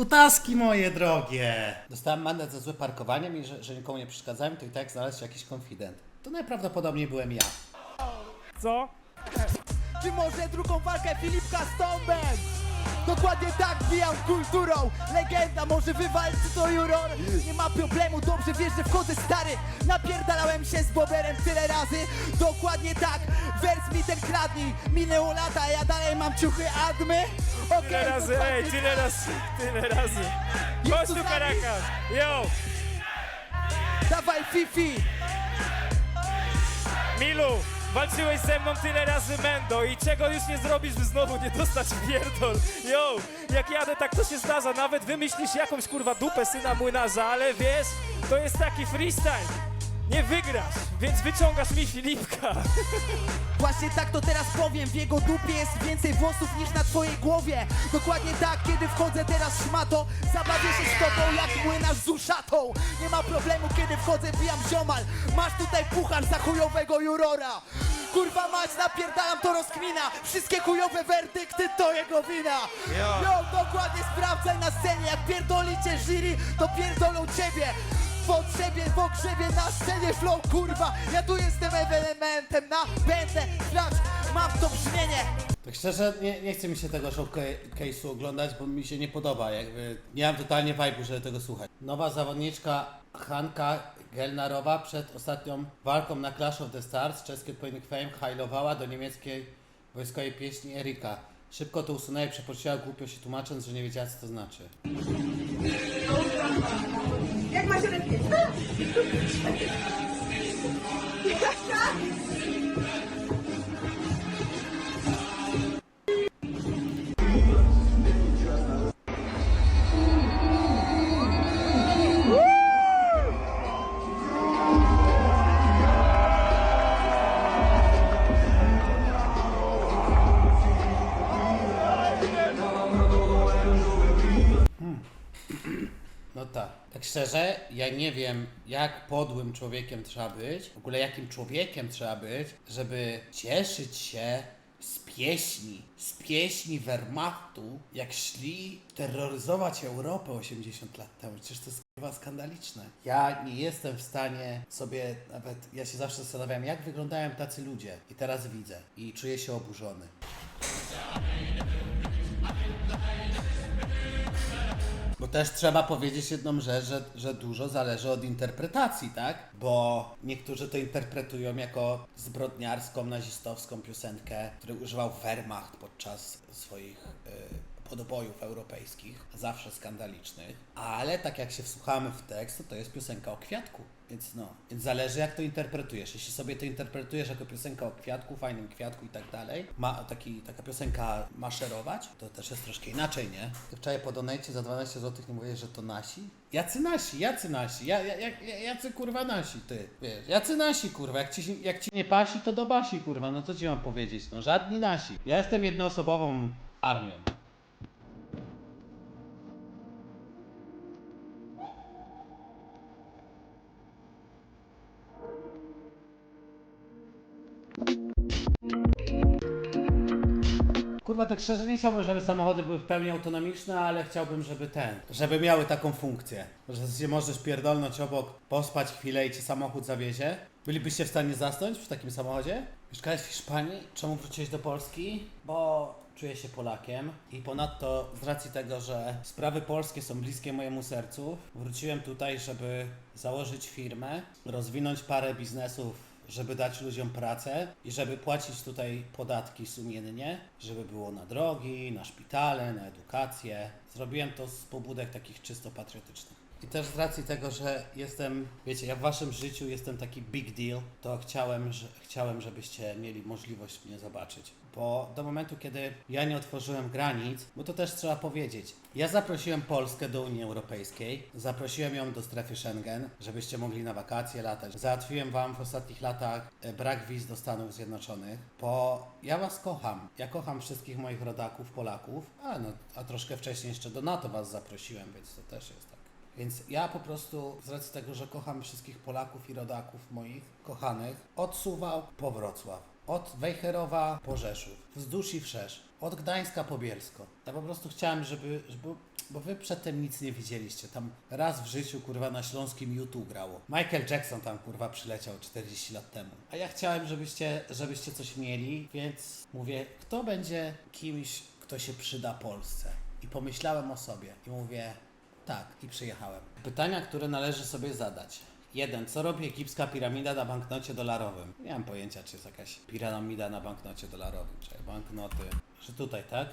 Kutaski moje drogie! Dostałem mandat za złe parkowanie i że, że nikomu nie przeszkadzałem, to i tak znalazł się jakiś konfident. To najprawdopodobniej byłem ja. Co? Czy może drugą walkę Filipka z Tombem? Dokładnie tak bijam kulturą Legenda może wywalczy to juror Nie ma problemu, dobrze wiesz, że wchodzę stary Napierdalałem się z Boberem tyle razy Dokładnie tak, wers mi ten kradnij Minęło lata, a ja dalej mam ciuchy admy Tyle razy, ej, tyle razy, tyle razy. Chodź tu, yo! Dawaj Fifi Milu, walczyłeś ze mną tyle razy Mendo i czego już nie zrobisz, by znowu nie dostać w pierdol. Yo, jak jadę, tak to się zdarza. Nawet wymyślisz jakąś kurwa dupę syna młynarza, ale wiesz, to jest taki freestyle. Nie wygrasz, więc wyciągasz mi Filipka. Właśnie tak to teraz powiem W jego dupie jest więcej włosów niż na twojej głowie. Dokładnie tak, kiedy wchodzę teraz szmato Zabawię się z tobą jak młynarz z uszatą. Nie ma problemu, kiedy wchodzę, bijam ziomal. Masz tutaj puchar za chujowego jurora. Kurwa mać, napierdalam to rozkmina. Wszystkie chujowe werdykty to jego wina. Yo, dokładnie sprawdzaj na scenie Jak pierdolicie jury, to pierdolą ciebie w potrzebie, w ogrzebie, na scenie flow, kurwa Ja tu jestem elementem, na będę grać, mam to brzmienie Tak szczerze, nie, nie chce mi się tego showcase'u oglądać, bo mi się nie podoba. Jakby nie mam totalnie vibe'u, żeby tego słuchać. Nowa zawodniczka Hanka Gelnarowa przed ostatnią walką na Clash of the Stars, czeski odpowiednik Fame, hajlowała do niemieckiej wojskowej pieśni Erika. Szybko to usunęła i przeprosiła głupio się tłumacząc, że nie wiedziała co to znaczy. Jak ma się szczerze, ja nie wiem, jak podłym człowiekiem trzeba być, w ogóle jakim człowiekiem trzeba być, żeby cieszyć się z pieśni, z pieśni Wehrmachtu, jak szli terroryzować Europę 80 lat temu. Przecież to jest chyba skandaliczne. Ja nie jestem w stanie sobie nawet, ja się zawsze zastanawiam, jak wyglądają tacy ludzie. I teraz widzę i czuję się oburzony. Bo też trzeba powiedzieć jedną rzecz, że, że dużo zależy od interpretacji, tak? Bo niektórzy to interpretują jako zbrodniarską, nazistowską piosenkę, której używał Wehrmacht podczas swoich y, podobojów europejskich, zawsze skandalicznych. Ale tak jak się wsłuchamy w tekst, to, to jest piosenka o kwiatku. Więc no, więc zależy jak to interpretujesz. Jeśli sobie to interpretujesz jako piosenka o kwiatku, fajnym kwiatku i tak dalej, ma taki, taka piosenka maszerować, to też jest troszkę inaczej, nie? Ty wczoraj po donajcie za 12 zł nie mówisz, że to nasi? Jacy nasi, jacy nasi, ja, ja, ja, jacy kurwa nasi, ty, wiesz, jacy nasi kurwa, jak ci, jak ci nie pasi, to do basi kurwa, no co ci mam powiedzieć, no żadni nasi. Ja jestem jednoosobową armią. Kurwa, tak szczerze nie chciałbym, żeby samochody były w pełni autonomiczne, ale chciałbym, żeby ten, żeby miały taką funkcję, że się możesz pierdolnąć obok, pospać chwilę i cię samochód zawiezie. Bylibyście w stanie zasnąć w takim samochodzie? Mieszkałeś w Hiszpanii? Czemu wróciłeś do Polski? Bo czuję się Polakiem i ponadto z racji tego, że sprawy polskie są bliskie mojemu sercu, wróciłem tutaj, żeby założyć firmę, rozwinąć parę biznesów żeby dać ludziom pracę i żeby płacić tutaj podatki sumiennie, żeby było na drogi, na szpitale, na edukację. Zrobiłem to z pobudek takich czysto patriotycznych. I też z racji tego, że jestem, wiecie, ja w waszym życiu jestem taki big deal, to chciałem, że, chciałem, żebyście mieli możliwość mnie zobaczyć. Bo do momentu, kiedy ja nie otworzyłem granic, bo to też trzeba powiedzieć, ja zaprosiłem Polskę do Unii Europejskiej, zaprosiłem ją do strefy Schengen, żebyście mogli na wakacje latać. Załatwiłem wam w ostatnich latach e, brak wiz do Stanów Zjednoczonych, bo ja was kocham. Ja kocham wszystkich moich rodaków, Polaków, a, no, a troszkę wcześniej jeszcze do NATO was zaprosiłem, więc to też jest tak. Więc ja po prostu, z racji tego, że kocham wszystkich Polaków i rodaków moich kochanych, od Suwałk po Wrocław, od Wejherowa po Rzeszów, wzdłuż i wszerz. Od Gdańska po Bielsko. Ja po prostu chciałem, żeby, żeby bo wy przedtem nic nie widzieliście. Tam raz w życiu, kurwa, na śląskim YouTube grało. Michael Jackson tam, kurwa, przyleciał 40 lat temu. A ja chciałem, żebyście, żebyście coś mieli, więc mówię, kto będzie kimś, kto się przyda Polsce? I pomyślałem o sobie i mówię, tak, i przyjechałem. Pytania, które należy sobie zadać. Jeden, co robi egipska piramida na banknocie dolarowym? Nie mam pojęcia, czy jest jakaś piramida na banknocie dolarowym, czy banknoty. Że tutaj, tak?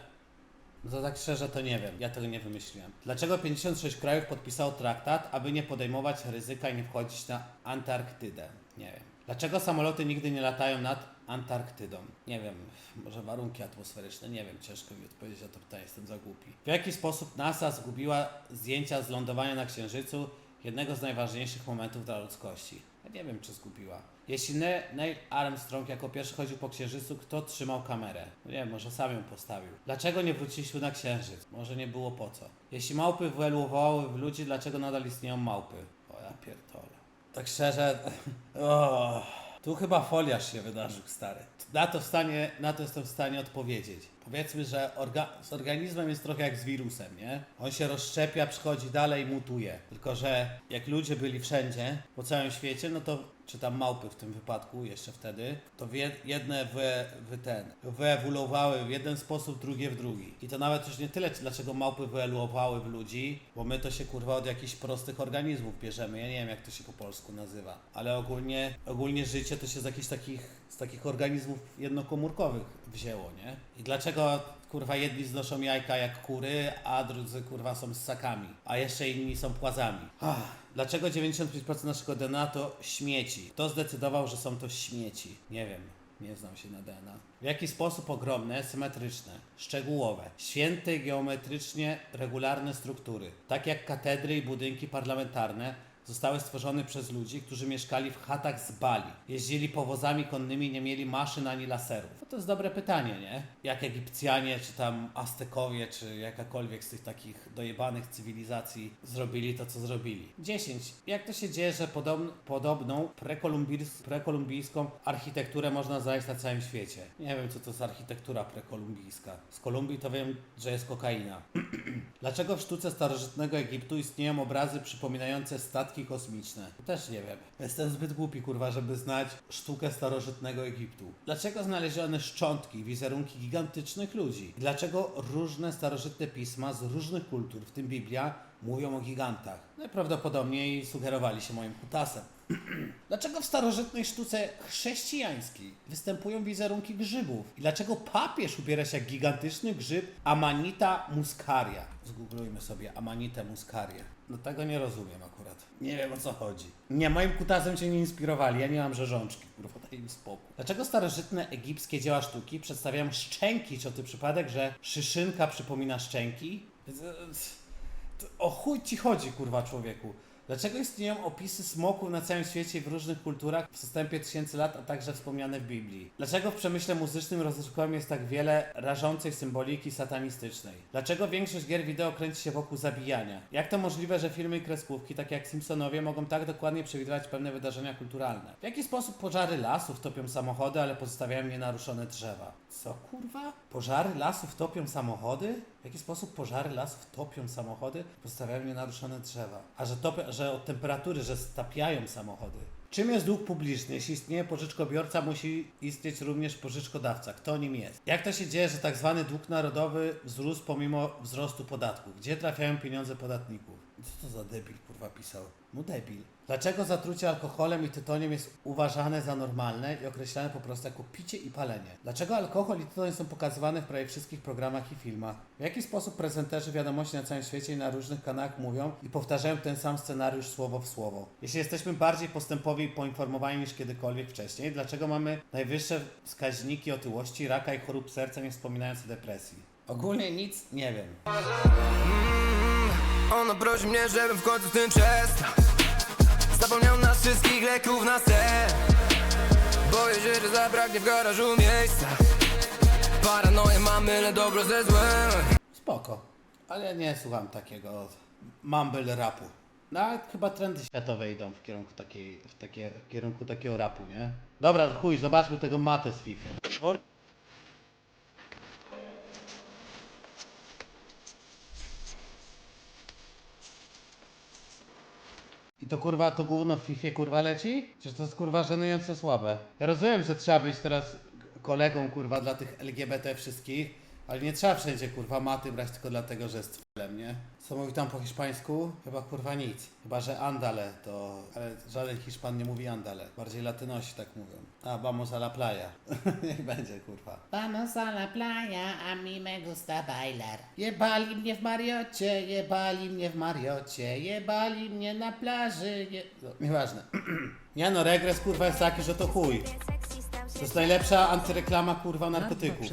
No to tak szczerze to nie wiem, ja tego nie wymyśliłem. Dlaczego 56 krajów podpisało traktat, aby nie podejmować ryzyka i nie wchodzić na Antarktydę? Nie wiem. Dlaczego samoloty nigdy nie latają nad Antarktydą? Nie wiem, może warunki atmosferyczne, nie wiem, ciężko mi odpowiedzieć na to pytanie, jestem za głupi. W jaki sposób NASA zgubiła zdjęcia z lądowania na Księżycu, jednego z najważniejszych momentów dla ludzkości? Ja nie wiem, czy zgubiła. Jeśli Ne- Neil Armstrong jako pierwszy chodził po Księżycu, kto trzymał kamerę? No nie wiem, może sam ją postawił. Dlaczego nie wróciliśmy na Księżyc? Może nie było po co. Jeśli małpy wyewoluowały w ludzi, dlaczego nadal istnieją małpy? O ja pierdolę. Tak szczerze, o, tu chyba foliarz się wydarzył, stary. Na to, w stanie, na to jestem w stanie odpowiedzieć. Powiedzmy, że orga, z organizmem jest trochę jak z wirusem, nie? On się rozszczepia, przychodzi dalej, mutuje. Tylko, że jak ludzie byli wszędzie, po całym świecie, no to, czy tam małpy w tym wypadku, jeszcze wtedy, to jedne wy, wy ten, wyewoluowały w jeden sposób, drugie w drugi. I to nawet już nie tyle, dlaczego małpy wyewoluowały w ludzi, bo my to się kurwa od jakichś prostych organizmów bierzemy. Ja nie wiem, jak to się po polsku nazywa, ale ogólnie, ogólnie życie to się z jakichś takich, z takich organizmów jednokomórkowych wzięło, nie? I dlaczego kurwa jedni znoszą jajka jak kury, a drudzy kurwa są ssakami, a jeszcze inni są płazami. Ach, dlaczego 95% naszego DNA to śmieci? Kto zdecydował, że są to śmieci? Nie wiem. Nie znam się na DNA. W jaki sposób ogromne, symetryczne, szczegółowe, święte geometrycznie regularne struktury, tak jak katedry i budynki parlamentarne, zostały stworzone przez ludzi, którzy mieszkali w chatach z Bali, jeździli powozami konnymi, nie mieli maszyn ani laserów? No to jest dobre pytanie, nie? Jak Egipcjanie, czy tam Aztekowie, czy jakakolwiek z tych takich dojebanych cywilizacji zrobili to, co zrobili? 10. Jak to się dzieje, że podobn podobną prekolumbijs prekolumbijską architekturę można znaleźć na całym świecie? Nie wiem, co to jest architektura prekolumbijska. Z Kolumbii to wiem, że jest kokaina. Dlaczego w sztuce starożytnego Egiptu istnieją obrazy przypominające statki kosmiczne? Też nie wiem. Jestem zbyt głupi, kurwa, żeby znać sztukę starożytnego Egiptu. Dlaczego znaleziono szczątki, wizerunki gigantycznych ludzi? Dlaczego różne starożytne pisma z różnych kultur, w tym Biblia, mówią o gigantach? Najprawdopodobniej sugerowali się moim kutasem. Dlaczego w starożytnej sztuce chrześcijańskiej występują wizerunki grzybów? I dlaczego papież ubiera się jak gigantyczny grzyb Amanita muscaria? Zgooglujmy sobie Amanitę muscaria. No tego nie rozumiem akurat. Nie wiem o co chodzi. Nie, moim kutasem cię nie inspirowali, ja nie mam rzeżączki, kurwa, daj mi spokój. Dlaczego starożytne egipskie dzieła sztuki przedstawiają szczęki? Czy to przypadek, że szyszynka przypomina szczęki? To O chuj ci chodzi, kurwa, człowieku. Dlaczego istnieją opisy smoków na całym świecie w różnych kulturach w zastępie tysięcy lat, a także wspomniane w Biblii? Dlaczego w przemyśle muzycznym rozrywkowym jest tak wiele rażącej symboliki satanistycznej? Dlaczego większość gier wideo kręci się wokół zabijania? Jak to możliwe, że filmy i kreskówki, tak jak Simpsonowie, mogą tak dokładnie przewidywać pewne wydarzenia kulturalne? W jaki sposób pożary lasów topią samochody, ale pozostawiają nienaruszone drzewa? Co kurwa? Pożary lasów topią samochody? W jaki sposób pożary lasów topią samochody, pozostawiają nienaruszone drzewa? A że, topią, że od temperatury, że stapiają samochody. Czym jest dług publiczny? Jeśli istnieje pożyczkobiorca, musi istnieć również pożyczkodawca. Kto nim jest? Jak to się dzieje, że tak zwany dług narodowy wzrósł pomimo wzrostu podatków? Gdzie trafiają pieniądze podatników? Co to za debil kurwa pisał? No debil. Dlaczego zatrucie alkoholem i tytoniem jest uważane za normalne i określane po prostu jako picie i palenie? Dlaczego alkohol i tytoń są pokazywane w prawie wszystkich programach i filmach? W jaki sposób prezenterzy wiadomości na całym świecie i na różnych kanałach mówią i powtarzają ten sam scenariusz słowo w słowo? Jeśli jesteśmy bardziej postępowi i poinformowani niż kiedykolwiek wcześniej, dlaczego mamy najwyższe wskaźniki otyłości, raka i chorób serca, nie wspominając o depresji? Ogólnie nic nie wiem. Ona prosi mnie, żebym w końcu z tym przestał Zapomniał nas wszystkich leków na sen Boję się, że zabraknie w garażu miejsca Paranoję mam, mylę dobro ze złem Spoko. Ale ja nie słucham takiego mumble rapu. Nawet chyba trendy światowe idą w kierunku takiej, w takie, w kierunku takiego rapu, nie? Dobra, chuj, zobaczmy tego matę z FIFA. I to kurwa, to gówno w FIFA kurwa leci? Przecież to jest kurwa żenująco słabe. Ja rozumiem, że trzeba być teraz kolegą kurwa dla tych LGBT wszystkich, ale nie trzeba wszędzie kurwa maty brać tylko dlatego, że jest tfilem, nie? Co mówi tam po hiszpańsku? Chyba kurwa nic. Chyba, że andale to... Ale żaden Hiszpan nie mówi andale. Bardziej latynosi tak mówią. A, vamos a la playa. Niech będzie kurwa. Vamos a la playa, a mí me gusta bailar. Jebali mnie w Mariocie, jebali mnie w Mariocie, jebali mnie na plaży, je... no, Nieważne. Nie no, regres kurwa jest taki, że to chuj. To jest najlepsza antyreklama kurwa narkotyków.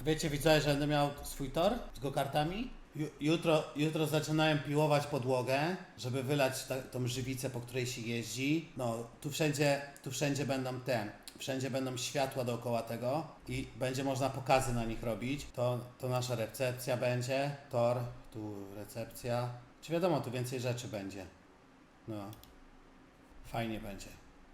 Wiecie widzowie, że będę miał swój tor z go-kartami? Ju- Jutro, jutro zaczynają piłować podłogę, żeby wylać ta, tą żywicę, po której się jeździ. No, tu wszędzie, tu wszędzie będą te, wszędzie będą światła dookoła tego i będzie można pokazy na nich robić. To, to nasza recepcja będzie, tor, tu recepcja. Czy wiadomo, tu więcej rzeczy będzie. No, fajnie będzie.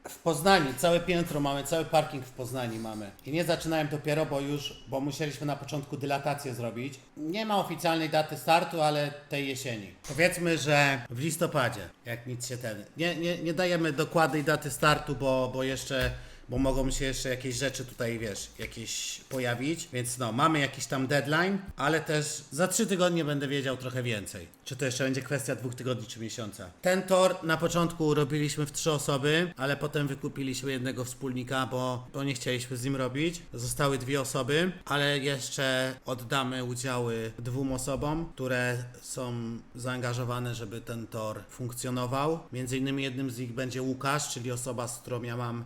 W Poznaniu, całe piętro mamy, cały parking w Poznaniu mamy. I nie zaczynałem dopiero, bo już, bo musieliśmy na początku dylatację zrobić. Nie ma oficjalnej daty startu, ale tej jesieni. Powiedzmy, że w listopadzie, jak nic się ten. Nie, nie, nie dajemy dokładnej daty startu, bo, bo jeszcze, bo mogą się jeszcze jakieś rzeczy tutaj, wiesz, jakieś pojawić. Więc no, mamy jakiś tam deadline, ale też za trzy tygodnie będę wiedział trochę więcej. Czy to jeszcze będzie kwestia dwóch tygodni czy miesiąca. Ten tor na początku robiliśmy w trzy osoby, ale potem wykupiliśmy jednego wspólnika, bo, bo nie chcieliśmy z nim robić. Zostały dwie osoby, ale jeszcze oddamy udziały dwóm osobom, które są zaangażowane, żeby ten tor funkcjonował. Między innymi jednym z nich będzie Łukasz, czyli osoba, z którą ja mam,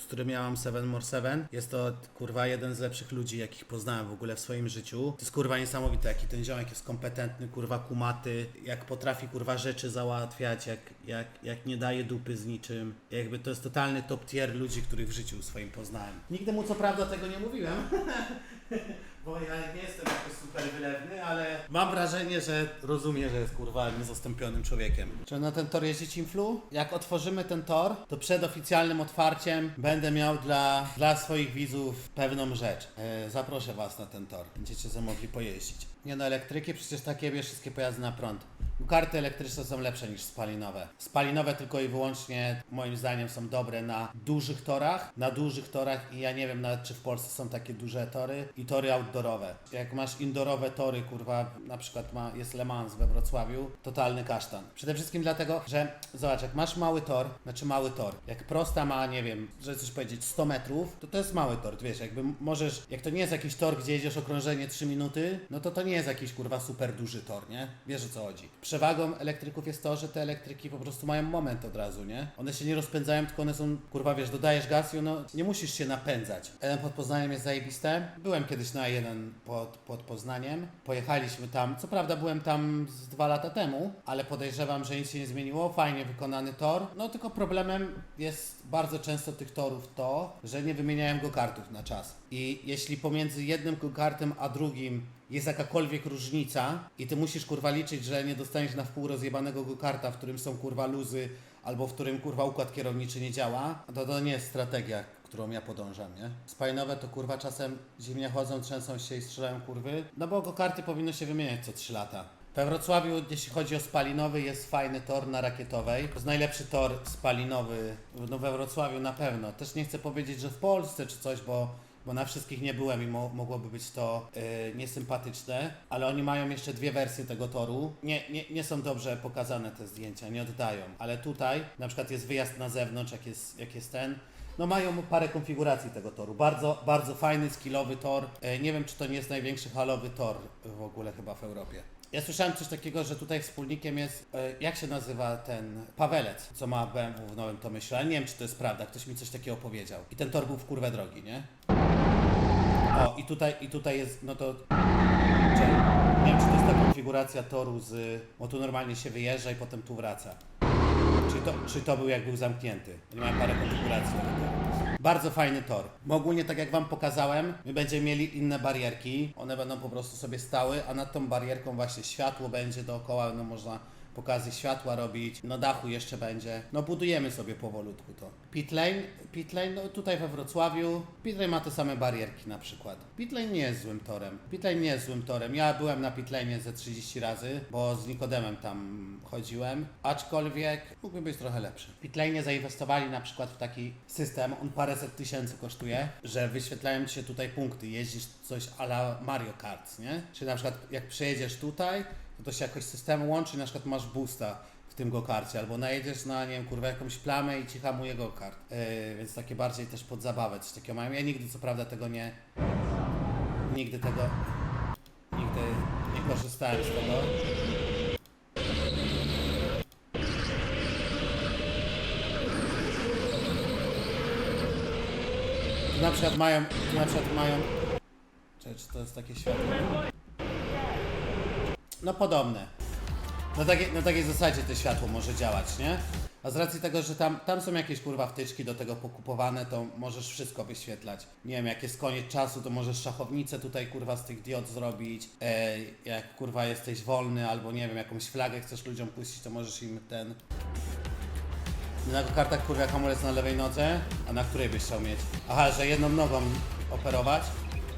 z którym mam 7 more 7. Jest to kurwa jeden z lepszych ludzi, jakich poznałem w ogóle w swoim życiu. To jest kurwa niesamowite, jaki ten ziomek jest kompetentny, kurwa kumaty, jak potrafi kurwa rzeczy załatwiać, jak, jak, jak nie daje dupy z niczym. Jakby to jest totalny top tier ludzi, których w życiu swoim poznałem. Nigdy mu co prawda tego nie mówiłem. Bo ja nie jestem jakoś super wylewny, ale mam wrażenie, że rozumie, że jest kurwa niezastąpionym człowiekiem. Czy na ten tor jeździć influ? Jak otworzymy ten tor, to przed oficjalnym otwarciem będę miał dla, dla swoich widzów pewną rzecz. E, zaproszę Was na ten tor. Będziecie ze mogli pojeździć. Nie no, elektryki przecież takie wiesz, wszystkie pojazdy na prąd. Karty elektryczne są lepsze niż spalinowe. Spalinowe tylko i wyłącznie moim zdaniem są dobre na dużych torach, na dużych torach i ja nie wiem nawet czy w Polsce są takie duże tory i tory outdoorowe. Jak masz indoorowe tory, kurwa, na przykład ma, jest Le Mans we Wrocławiu, totalny kasztan. Przede wszystkim dlatego, że zobacz, jak masz mały tor, znaczy mały tor, jak prosta ma, nie wiem, że coś powiedzieć 100 metrów, to to jest mały tor, wiesz, jakby możesz, jak to nie jest jakiś tor, gdzie jedziesz okrążenie 3 minuty, no to to nie jest jakiś kurwa super duży tor, nie? Wiesz o co chodzi. Przewagą elektryków jest to, że te elektryki po prostu mają moment od razu, nie? One się nie rozpędzają, tylko one są, kurwa, wiesz, dodajesz gaz i no nie musisz się napędzać. Jeden pod Poznaniem jest zajebiste. Byłem kiedyś na jeden pod, pod Poznaniem. Pojechaliśmy tam, co prawda byłem tam z dwa lata temu, ale podejrzewam, że nic się nie zmieniło. Fajnie wykonany tor. No tylko problemem jest bardzo często tych torów to, że nie wymieniałem go kartów na czas. I jeśli pomiędzy jednym go-kartem a drugim jest jakakolwiek różnica i ty musisz kurwa liczyć, że nie dostaniesz na wpół rozjebanego go-karta, w którym są kurwa luzy, albo w którym kurwa układ kierowniczy nie działa, to to nie jest strategia, którą ja podążam, nie? Spajnowe to kurwa czasem zimnie chodzą, trzęsą się i strzelają kurwy, no bo go-karty powinno się wymieniać co 3 lata. We Wrocławiu, jeśli chodzi o spalinowy, jest fajny tor na Rakietowej. To jest najlepszy tor spalinowy no we Wrocławiu na pewno. Też nie chcę powiedzieć, że w Polsce czy coś, bo bo na wszystkich nie byłem i mo mogłoby być to yy, niesympatyczne, ale oni mają jeszcze dwie wersje tego toru. Nie, nie, nie są dobrze pokazane te zdjęcia, nie oddają, ale tutaj na przykład jest wyjazd na zewnątrz, jak jest, jak jest ten. No mają parę konfiguracji tego toru. Bardzo, bardzo fajny, skillowy tor. Yy, nie wiem, czy to nie jest największy halowy tor w ogóle chyba w Europie. Ja słyszałem coś takiego, że tutaj wspólnikiem jest, e, jak się nazywa ten Pawelec, co ma BMW w Nowym Tomyśle, ale nie wiem, czy to jest prawda, ktoś mi coś takiego powiedział. I ten tor był w kurwę drogi, nie? O, i tutaj, i tutaj jest, no to... Nie wiem, czy to jest ta konfiguracja toru z... Bo tu normalnie się wyjeżdża i potem tu wraca. Czy to, czy to był jak był zamknięty? Nie mam parę konfiguracji. Bardzo fajny tor. Bo ogólnie tak jak Wam pokazałem, my będziemy mieli inne barierki. One będą po prostu sobie stały, a nad tą barierką właśnie światło będzie dookoła, no można pokazy światła robić. Na dachu jeszcze będzie. No budujemy sobie powolutku to. Pitlane, Pitlane, no tutaj we Wrocławiu, Pitlane ma te same barierki na przykład. Pitlane nie jest złym torem. Pitlane nie jest złym torem. Ja byłem na Pitlane ze 30 razy, bo z Nikodemem tam chodziłem, aczkolwiek mógłby być trochę lepszy. Pitlane zainwestowali na przykład w taki system, on paręset tysięcy kosztuje, że wyświetlają ci się tutaj punkty, jeździsz coś a la Mario Kart, nie? Czyli na przykład jak przejedziesz tutaj, to, to się jakoś system łączy na przykład masz boosta w tym go-karcie, albo najedziesz na, nie wiem, kurwa, jakąś plamę i ci hamuje go-kart. Yy, więc takie bardziej też pod zabawę coś takiego mają. Ja nigdy co prawda tego nie... Nigdy tego... Nigdy nie korzystałem z tego. Na przykład mają... Na przykład mają... Czy, czy to jest takie światło? No podobne. Na takiej, na takiej zasadzie to światło może działać, nie? A z racji tego, że tam, tam są jakieś kurwa wtyczki do tego pokupowane, to możesz wszystko wyświetlać. Nie wiem, jak jest koniec czasu, to możesz szachownicę tutaj kurwa z tych diod zrobić. E, jak kurwa jesteś wolny, albo nie wiem, jakąś flagę chcesz ludziom puścić, to możesz im ten. Na kartach kurwa hamulec na lewej nodze, a na której byś chciał mieć? Aha, że jedną nogą operować?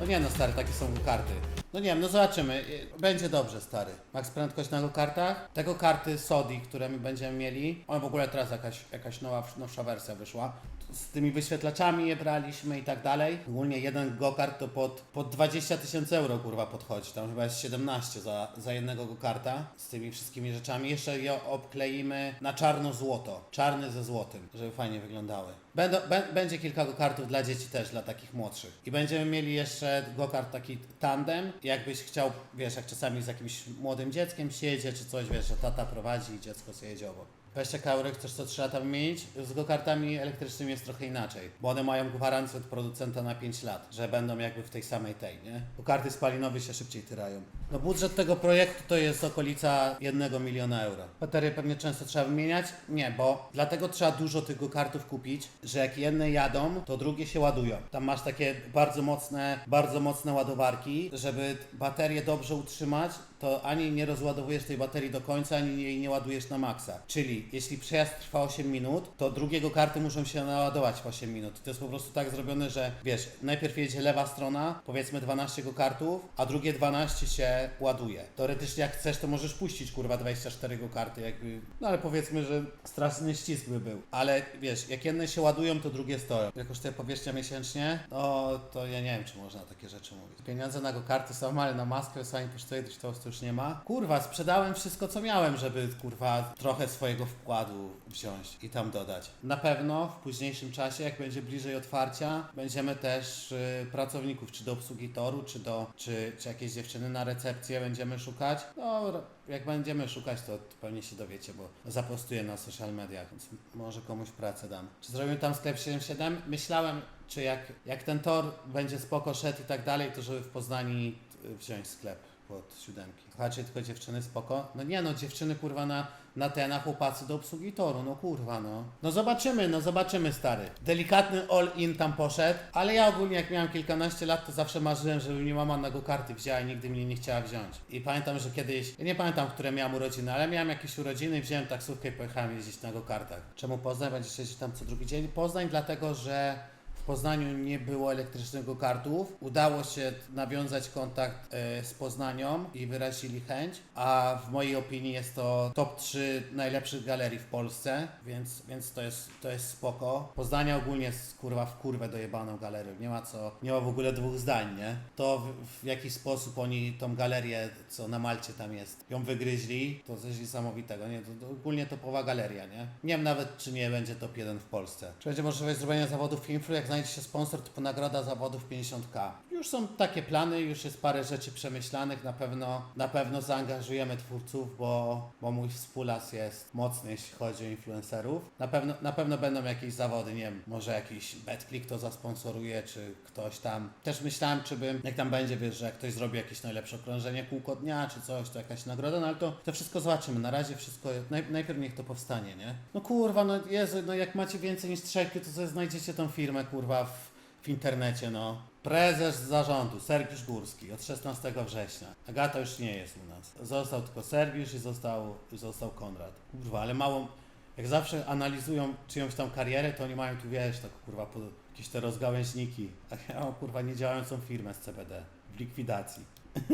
No nie no stary, takie są karty. No nie wiem, no zobaczymy. Będzie dobrze, stary. Max prędkość na kartach. Tego karty Sodi, które my będziemy mieli. O, w ogóle teraz jakaś, jakaś nowa, nowsza wersja wyszła. Z tymi wyświetlaczami je braliśmy i tak dalej. Ogólnie jeden go-kart to pod, pod 20 tysięcy euro kurwa podchodzi. Tam chyba jest 17 za, za jednego go-karta z tymi wszystkimi rzeczami. Jeszcze je obkleimy na czarno-złoto. Czarny ze złotym, żeby fajnie wyglądały. Będą, bę- będzie kilka go-kartów dla dzieci też, dla takich młodszych. I będziemy mieli jeszcze go-kart taki tandem. Jakbyś chciał, wiesz, jak czasami z jakimś młodym dzieckiem siedzie czy coś, wiesz, że tata prowadzi i dziecko sobie jedzie obok. 20 kaurek chcesz co trzeba tam wymienić? Z go-kartami elektrycznymi jest trochę inaczej, bo one mają gwarancję od producenta na 5 lat, że będą jakby w tej samej tej, nie? Bo karty spalinowe się szybciej tyrają. No budżet tego projektu to jest okolica 1 miliona euro. Baterie pewnie często trzeba wymieniać? Nie, bo dlatego trzeba dużo tych go-kartów kupić, że jak jedne jadą, to drugie się ładują. Tam masz takie bardzo mocne, bardzo mocne ładowarki, żeby baterię dobrze utrzymać, to ani nie rozładowujesz tej baterii do końca, ani jej nie ładujesz na maksa. Czyli jeśli przejazd trwa 8 minut, to drugiego karty muszą się naładować w 8 minut. To jest po prostu tak zrobione, że wiesz, najpierw jedzie lewa strona, powiedzmy 12 go kartów, a drugie 12 się ładuje. Teoretycznie jak chcesz, to możesz puścić kurwa 24 go karty, jakby, no ale powiedzmy, że straszny ścisk by był. Ale wiesz, jak jedne się ładują, to drugie stoją. Jak kosztuje powierzchnia miesięcznie, no to ja nie wiem, czy można takie rzeczy mówić. Pieniądze na go karty są, ale na maskę sami kosztuje, to już nie ma. Kurwa, sprzedałem wszystko, co miałem, żeby kurwa trochę swojego wkładu wziąć i tam dodać. Na pewno w późniejszym czasie, jak będzie bliżej otwarcia, będziemy też y, pracowników, czy do obsługi toru, czy do, czy, czy jakieś dziewczyny na recepcję będziemy szukać. No, jak będziemy szukać, to pewnie się dowiecie, bo zapostuję na social mediach, więc może komuś pracę dam. Czy zrobimy tam sklep 77? Myślałem, czy jak, jak ten tor będzie spoko szedł i tak dalej, to żeby w Poznani y, wziąć sklep pod siódemki. Słuchajcie, tylko dziewczyny spoko. No nie no, dziewczyny kurwa na, na ten, chłopacy do obsługi toru, no kurwa no. No zobaczymy, no zobaczymy stary. Delikatny all-in tam poszedł, ale ja ogólnie jak miałem kilkanaście lat, to zawsze marzyłem, żeby mi mama na go karty wzięła i nigdy mnie nie chciała wziąć. I pamiętam, że kiedyś, ja nie pamiętam, które miałem urodziny, ale miałem jakieś urodziny wziąłem taksówkę i pojechałem jeździć na go kartach. Czemu Poznań? Będziesz jeździć tam co drugi dzień? Poznań dlatego, że w Poznaniu nie było elektrycznych go-kartów. Udało się nawiązać kontakt e, z Poznanią i wyrazili chęć, a w mojej opinii jest to top 3 najlepszych galerii w Polsce, więc, więc to, jest, to jest spoko. Poznanie ogólnie jest kurwa w kurwę dojebaną galerią, nie ma co, nie ma w ogóle dwóch zdań, nie? To w, w jaki sposób oni tą galerię, co na Malcie tam jest, ją wygryźli, to coś niesamowitego, nie? To, to ogólnie topowa galeria, nie? Nie wiem nawet, czy nie będzie top 1 w Polsce. Czy będzie możliwość zrobienia zawodów Finflu, jak znajdzie się sponsor typu nagroda zawodów 50k. Już są takie plany, już jest parę rzeczy przemyślanych, na pewno, na pewno zaangażujemy twórców, bo, bo mój współlas jest mocny, jeśli chodzi o influencerów. Na pewno, na pewno będą jakieś zawody, nie wiem, może jakiś BetClick to zasponsoruje, czy ktoś tam. Też myślałem, czy bym, jak tam będzie, wiesz, że jak ktoś zrobi jakieś najlepsze okrążenie kółko dnia, czy coś, to jakaś nagroda, no ale to, to wszystko zobaczymy. Na razie wszystko, naj, najpierw niech to powstanie, nie? No kurwa, no Jezu, no jak macie więcej niż trzech, to sobie znajdziecie tą firmę, kurwa, w, w internecie, no. Prezes zarządu, Sergiusz Górski, od 16 września. Agata już nie jest u nas. Został tylko Sergiusz i został, został Konrad. Kurwa, ale mało... Jak zawsze analizują czyjąś tam karierę, to oni mają tu, wiesz, tak kurwa, po, jakieś te rozgałęźniki. A ja mam kurwa niedziałającą firmę z CBD w likwidacji.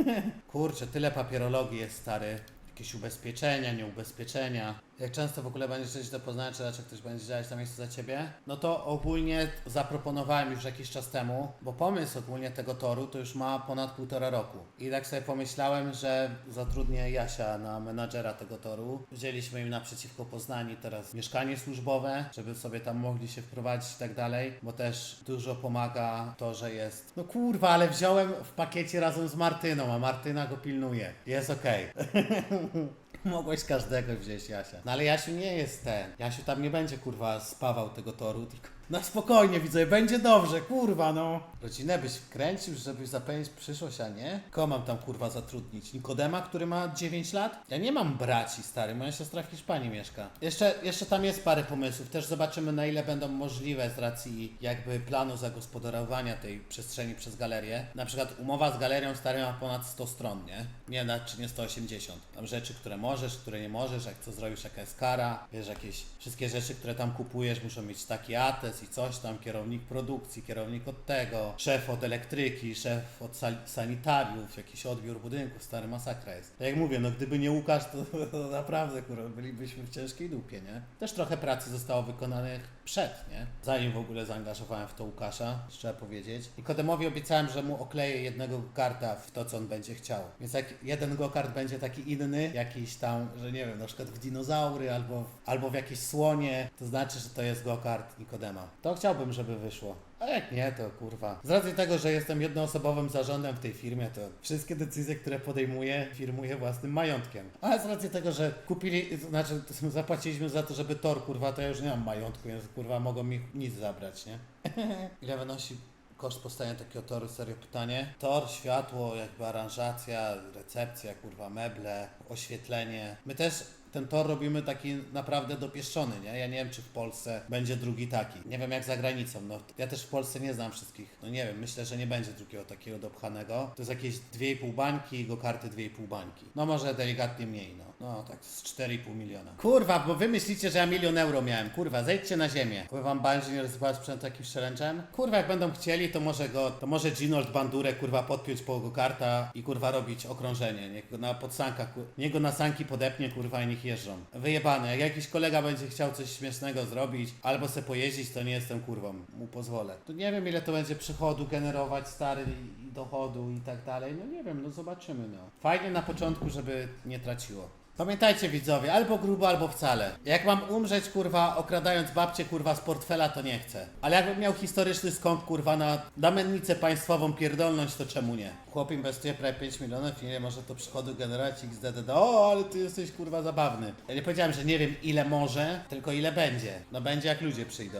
Kurczę, tyle papierologii jest stary. Jakieś ubezpieczenia, nieubezpieczenia. Jak często w ogóle będziesz coś do Poznania, czy raczej ktoś będzie działać na miejscu za ciebie? No to ogólnie zaproponowałem już jakiś czas temu, bo pomysł ogólnie tego toru to już ma ponad półtora roku. I tak sobie pomyślałem, że zatrudnię Jasia na menadżera tego toru. Wzięliśmy im naprzeciwko Poznani teraz mieszkanie służbowe, żeby sobie tam mogli się wprowadzić i tak dalej, bo też dużo pomaga to, że jest. No kurwa, ale wziąłem w pakiecie razem z Martyną, a Martyna go pilnuje. Jest okej. Mogłeś każdego wziąć Jasia. No ale Jasiu nie jest ten. Jasiu tam nie będzie kurwa spawał tego toru, tylko. No spokojnie widzę, będzie dobrze, kurwa no. Rodzinę byś wkręcił, żebyś zapewnić przyszłość, a nie? Kogo mam tam kurwa zatrudnić? Nikodema, który ma 9 lat? Ja nie mam braci stary, moja siostra w Hiszpanii mieszka. Jeszcze, jeszcze tam jest parę pomysłów, też zobaczymy na ile będą możliwe z racji jakby planu zagospodarowania tej przestrzeni przez galerię. Na przykład umowa z galerią stary ma ponad 100 stron, nie? Nie, na, czy nie 180. Tam rzeczy, które możesz, które nie możesz, jak co zrobisz, jaka jest kara, wiesz, jakieś wszystkie rzeczy, które tam kupujesz muszą mieć taki ates i coś tam, kierownik produkcji, kierownik od tego, szef od elektryki, szef od sanitariów, jakiś odbiór budynków, stary masakra jest. Tak jak mówię, no gdyby nie Łukasz, to, to naprawdę kurwa, bylibyśmy w ciężkiej dupie, nie? Też trochę pracy zostało wykonanych przed, nie? Zanim w ogóle zaangażowałem w to Łukasza, trzeba powiedzieć. I Kodemowi obiecałem, że mu okleję jednego karta w to, co on będzie chciał. Więc jak jeden go-kart będzie taki inny, jakiś tam, że nie wiem, na przykład w dinozaury albo, albo w jakieś słonie, to znaczy, że to jest go-kart Nikodema. To chciałbym, żeby wyszło. A jak nie, to kurwa. Z racji tego, że jestem jednoosobowym zarządem w tej firmie, to wszystkie decyzje, które podejmuję, firmuję własnym majątkiem. A z racji tego, że kupili, to znaczy zapłaciliśmy za to, żeby tor, kurwa, to ja już nie mam majątku, więc kurwa mogą mi nic zabrać, nie? Ile wynosi koszt powstania takiego toru? Serio pytanie. Tor, światło, jakby aranżacja, recepcja, kurwa, meble, oświetlenie. My też ten tor robimy taki naprawdę dopieszczony, nie? Ja nie wiem, czy w Polsce będzie drugi taki. Nie wiem, jak za granicą. No, ja też w Polsce nie znam wszystkich. No nie wiem, myślę, że nie będzie drugiego takiego dopchanego. To jest jakieś 2,5 bańki i go karty 2,5 bańki. No może delikatnie mniej, no. No tak, z 4,5 miliona. Kurwa, bo wy myślicie, że ja milion euro miałem. Kurwa, zejdźcie na ziemię. Powiem wam banży nie rozsypać przed takim challenge'em? Kurwa, jak będą chcieli, to może go, to może Ginold Bandurę, kurwa, podpiąć po go karta i kurwa robić okrążenie. Niech go na podsankach, niech go na sanki podepnie, kurwa, i niech Wyjebane. Jak jakiś kolega będzie chciał coś śmiesznego zrobić, albo se pojeździć, to nie jestem kurwą. Mu pozwolę. To nie wiem, ile to będzie przychodu generować, stary, i dochodu i tak dalej. No nie wiem, no zobaczymy, no. Fajnie na początku, żeby nie traciło. Pamiętajcie widzowie, albo grubo, albo wcale. Jak mam umrzeć, kurwa, okradając babcię, kurwa, z portfela, to nie chcę. Ale jakbym miał historyczny skąd, kurwa, na, na mennicę państwową pierdolność, to czemu nie? Chłop inwestuje prawie 5 milionów i nie może to przychodu generować XDD. O, ale ty jesteś, kurwa, zabawny. Ja nie powiedziałem, że nie wiem ile może, tylko ile będzie. No będzie jak ludzie przyjdą.